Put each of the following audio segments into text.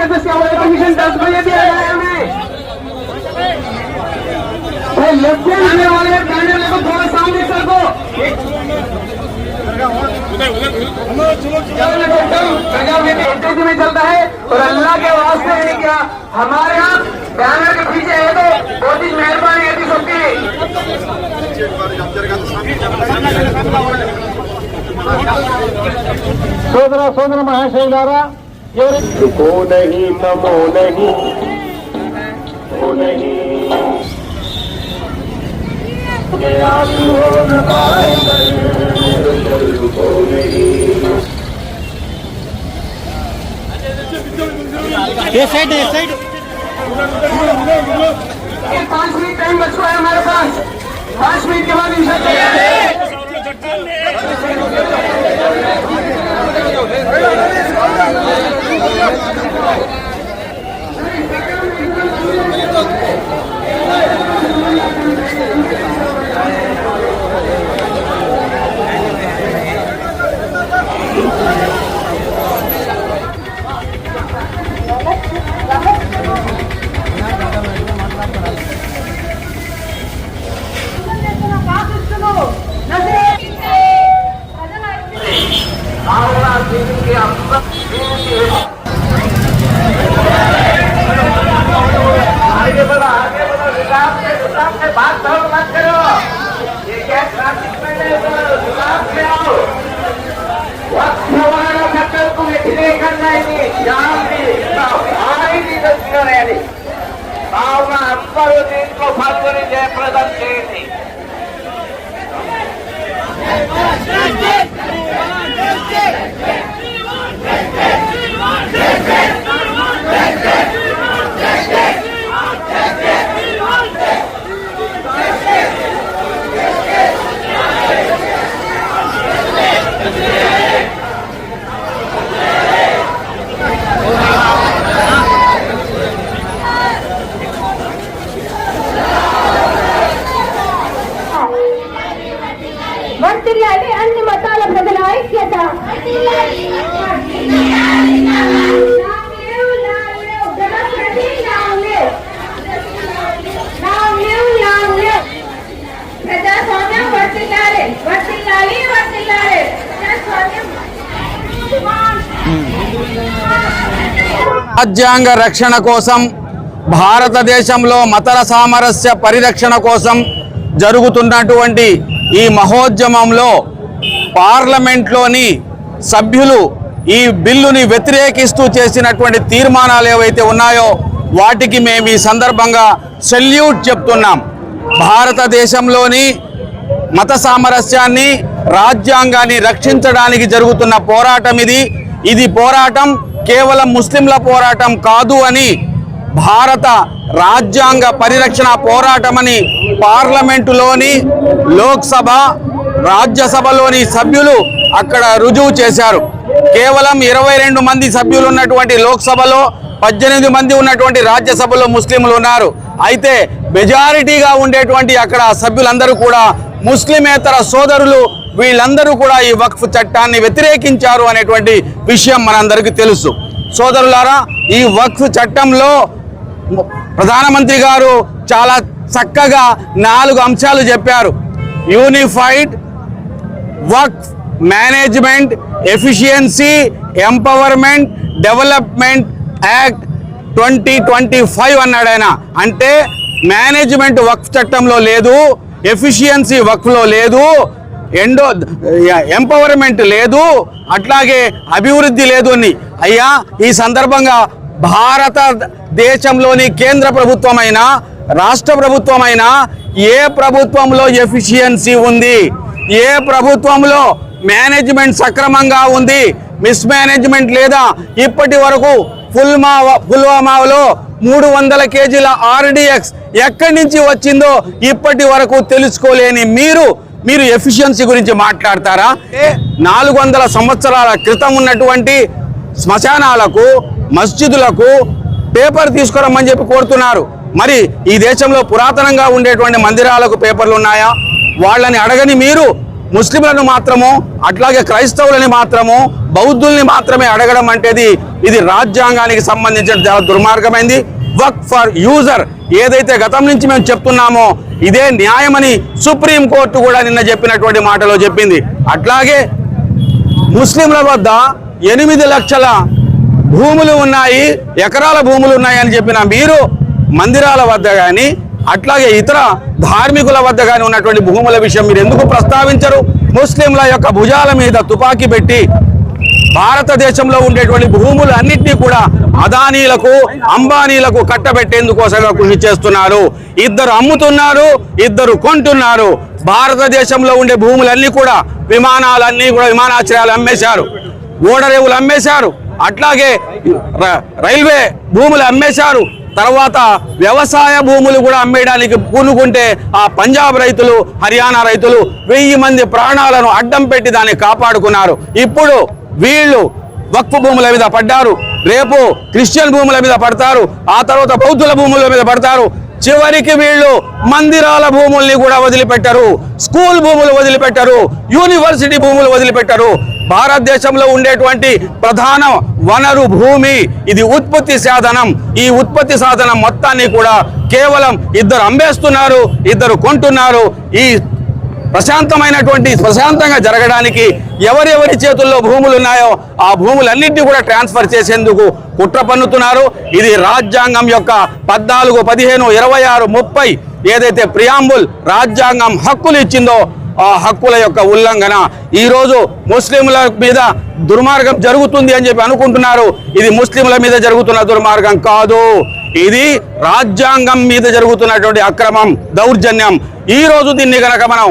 से गुजारिश करते इसका वाला परमिशन दस बजे दिया गया है हमें भाई लेफ्ट में आने वाले बैनर को थोड़ा सामने कर दो एंट्री में चलता है और अल्लाह के वास्ते है क्या हमारे यहाँ बैनर के पीछे है तो बहुत ही मेहरबानी है सबकी సోదర సోదర మహాశైలారా को नहीं नमो नहीं को नहीं नहीं मिनट टाइम है हमारे पास पाँच मिनट के बाद इंसान तैयार है తీసుకున్నారని కావున అందరూ దీంట్లో పాల్గొని జయప్రదం చేయండి రాజ్యాంగ రక్షణ కోసం భారతదేశంలో మతల సామరస్య పరిరక్షణ కోసం జరుగుతున్నటువంటి ఈ మహోద్యమంలో పార్లమెంట్లోని సభ్యులు ఈ బిల్లుని వ్యతిరేకిస్తూ చేసినటువంటి తీర్మానాలు ఏవైతే ఉన్నాయో వాటికి మేము ఈ సందర్భంగా సెల్యూట్ చెప్తున్నాం. భారతదేశంలోని మత సామరస్యాన్ని రాజ్యాంగాన్ని రక్షించడానికి జరుగుతున్న పోరాటం ఇది. ఇది పోరాటం కేవలం ముస్లింల పోరాటం కాదు అని భారత రాజ్యాంగ పరిరక్షణ పోరాటమని పార్లమెంటులోని లోక్సభ రాజ్యసభలోని సభ్యులు అక్కడ రుజువు చేశారు. కేవలం ఇరవై రెండు మంది సభ్యులు ఉన్నటువంటి లోక్సభలో పద్దెనిమిది మంది ఉన్నటువంటి రాజ్యసభలో ముస్లింలు ఉన్నారు. అయితే మెజారిటీగా ఉండేటువంటి అక్కడ సభ్యులందరూ కూడా ముస్లిమేతర సోదరులు వీళ్ళందరూ కూడా ఈ వక్ఫ్ చట్టాన్ని వ్యతిరేకించారు అనేటువంటి విషయం మనందరికీ తెలుసు. సోదరులారా ఈ వక్ఫ్ చట్టంలో ప్రధానమంత్రి గారు చాలా చక్కగా నాలుగు అంశాలు చెప్పారు. Unified work management efficiency empowerment development act twenty twenty five అన్నాడు ఆయన. అంటే మేనేజ్మెంట్ వక్ఫ్ చట్టంలో లేదు ఎఫిషియన్సీ వక్ఫ్లో లేదు ఎండో ఎంపవర్మెంట్ లేదు అట్లాగే అభివృద్ధి లేదు అని. అయ్యా ఈ సందర్భంగా భారత దేశంలోని కేంద్ర ప్రభుత్వమైనా రాష్ట్ర ప్రభుత్వమైనా ఏ ప్రభుత్వంలో ఎఫిషియన్సీ ఉంది? ఏ ప్రభుత్వంలో మేనేజ్మెంట్ సక్రమంగా ఉంది? మిస్ మేనేజ్మెంట్ లేదా? ఇప్పటి వరకు పుల్మావా పుల్వామాలో మూడు వందల కేజీల ఆర్డిఎక్స్ ఎక్కడి నుంచి వచ్చిందో ఇప్పటి వరకు తెలుసుకోలేని మీరు మీరు ఎఫిషియన్సీ గురించి మాట్లాడతారా? నాలుగు వందల సంవత్సరాల క్రితం ఉన్నటువంటి శ్మశానాలకు మస్జిదులకు పేపర్ తీసుకురమ్మని చెప్పి కోరుతున్నారు. మరి ఈ దేశంలో పురాతనంగా ఉండేటువంటి మందిరాలకు పేపర్లు ఉన్నాయా? వాళ్ళని అడగని మీరు ముస్లింలను మాత్రము అట్లాగే క్రైస్తవులని మాత్రము బౌద్ధుల్ని మాత్రమే అడగడం అంటేది ఇది రాజ్యాంగానికి సంబంధించిన చాలా దుర్మార్గమైంది. Work for user. ఏదైతే గతం నుంచి మేము చెప్తున్నామో ఇదే న్యాయమని సుప్రీం కోర్టు కూడా నిన్న చెప్పినటువంటి మాటలో చెప్పింది. అట్లాగే ముస్లింల వద్ద ఎనిమిది లక్షల భూములు ఉన్నాయి ఎకరాల భూములు ఉన్నాయని చెప్పిన మీరు మందిరాల వద్ద కానీ అట్లాగే ఇతర ధార్మికుల వద్ద కానీ ఉన్నటువంటి భూముల విషయం మీరు ఎందుకు ప్రస్తావించరు? ముస్లింల యొక్క భుజాల మీద తుపాకీ పెట్టి భారతదేశంలో ఉండేటువంటి భూములు అన్నింటినీ కూడా అదానీలకు అంబానీలకు కట్టబెట్టేందుకోసంగా కృషి చేస్తున్నారు. ఇద్దరు అమ్ముతున్నారు ఇద్దరు కొంటున్నారు. భారతదేశంలో ఉండే భూములన్నీ కూడా విమానాలన్నీ కూడా విమానాశ్రయాలు అమ్మేశారు. ఓడరేవులు అమ్మేశారు. అట్లాగే రైల్వే భూములు అమ్మేశారు. తర్వాత వ్యవసాయ భూములు కూడా అమ్మేయడానికి పూనుకుంటే ఆ పంజాబ్ రైతులు హర్యానా రైతులు వెయ్యి మంది ప్రాణాలను అడ్డం పెట్టి దాన్ని కాపాడుకున్నారు. ఇప్పుడు వీళ్ళు వక్ఫ్ భూముల మీద పడ్డారు. రేపు క్రిస్టియన్ భూముల మీద పడతారు. ఆ తర్వాత బౌద్ధుల భూముల మీద పడతారు. చివరికి వీళ్ళు మందిరాల భూముల్ని కూడా వదిలిపెట్టరు. స్కూల్ భూములు వదిలిపెట్టరు. యూనివర్సిటీ భూములు వదిలిపెట్టరు. భారతదేశంలో ఉండేటువంటి ప్రధాన వనరు భూమి ఇది ఉత్పత్తి సాధనం. ఈ ఉత్పత్తి సాధనం మొత్తాన్ని కూడా కేవలం ఇద్దరు అమ్మేస్తున్నారు ఇద్దరు కొంటున్నారు. ఈ ప్రశాంతమైనటువంటి ప్రశాంతంగా జరగడానికి ఎవరెవరి చేతుల్లో భూములు ఉన్నాయో ఆ భూములన్నింటినీ కూడా ట్రాన్స్ఫర్ చేసేందుకు కుట్ర పన్నుతున్నారు. ఇది రాజ్యాంగం యొక్క పద్నాలుగు పదిహేను ఇరవై ఆరు ముప్పై ఏదైతే ప్రియాంబుల్ రాజ్యాంగం హక్కులు ఇచ్చిందో ఆ హక్కుల యొక్క ఉల్లంఘన ఈరోజు ముస్లింల మీద దుర్మార్గం జరుగుతుంది అని చెప్పి అనుకుంటున్నారు. ఇది ముస్లింల మీద జరుగుతున్న దుర్మార్గం కాదు. ఇది రాజ్యాంగం మీద జరుగుతున్నటువంటి అక్రమం దౌర్జన్యం. ఈ రోజు దీన్ని కనుక మనం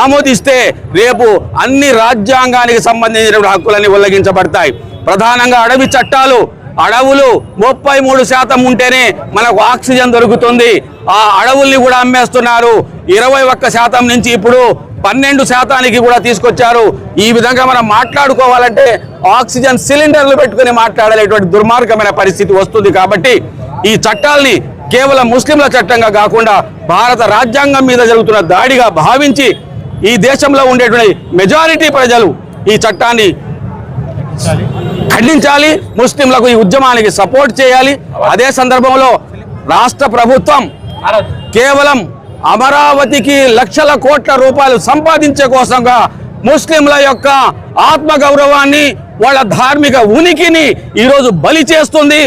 ఆమోదిస్తే రేపు అన్ని రాజ్యాంగానికి సంబంధించిన హక్కులన్నీ ఉల్లంఘించబడతాయి. ప్రధానంగా అడవి చట్టాలు అడవులు ముప్పై మూడు శాతం ఉంటేనే మనకు ఆక్సిజన్ దొరుకుతుంది. ఆ అడవుల్ని కూడా అమ్మేస్తున్నారు. ఇరవై ఒక్క శాతం నుంచి ఇప్పుడు పన్నెండు శాతానికి కూడా తీసుకొచ్చారు. ఈ విధంగా మనం మాట్లాడుకోవాలంటే ఆక్సిజన్ సిలిండర్లు పెట్టుకుని మాట్లాడలేటువంటి దుర్మార్గమైన పరిస్థితి వస్తుంది కాబట్టి ఈ చట్టాల్ని కేవలం ముస్లింల చట్టంగా కాకుండా భారత రాజ్యాంగం మీద జరుగుతున్న దాడిగా భావించి ఈ దేశంలో ఉండేటువంటి మెజారిటీ ప్రజలు ఈ చట్టాన్ని ఖండించాలి. ముస్లింలకు ఈ ఉద్యమానికి సపోర్ట్ చేయాలి. అదే సందర్భంలో రాష్ట్ర ప్రభుత్వం కేవలం అమరావతికి లక్షల కోట్ల రూపాయలు సంపాదించే కోసంగా ముస్లింల యొక్క ఆత్మగౌరవాన్ని వాళ్ళ ధార్మిక ఉనికిని ఈరోజు బలి చేస్తుంది.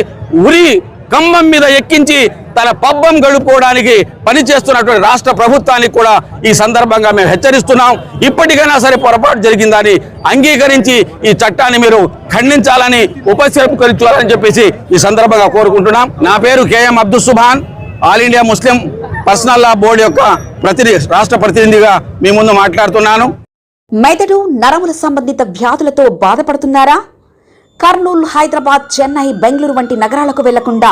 ఉరి కంబం మీద ఎక్కించి తన పబ్బం గడుపుకోవడానికి పనిచేస్తున్నటువంటి రాష్ట్ర ప్రభుత్వానికి కూడా ఈ సందర్భంగా మేము హెచ్చరిస్తున్నాం. ఇప్పటికైనా సరే పొరపాటు జరిగిందని అంగీకరించి ఈ చట్టాన్ని మీరు ఖండించాలని ఉపసంహరించాలని చెప్పేసి ఈ సందర్భంగా కోరుకుంటున్నాం. నా పేరు K M Abdul Subhan. All India Muslim Personal Law Board యొక్క ప్రతినిధి రాష్ట్ర ప్రతినిధిగా మీ ముందు మాట్లాడుతున్నాను. మెదడు నరముల సంబంధిత వ్యాధులతో బాధపడుతున్నారా? కర్నూలు హైదరాబాద్ చెన్నై బెంగళూరు వంటి నగరాలకు వెళ్ళకుండా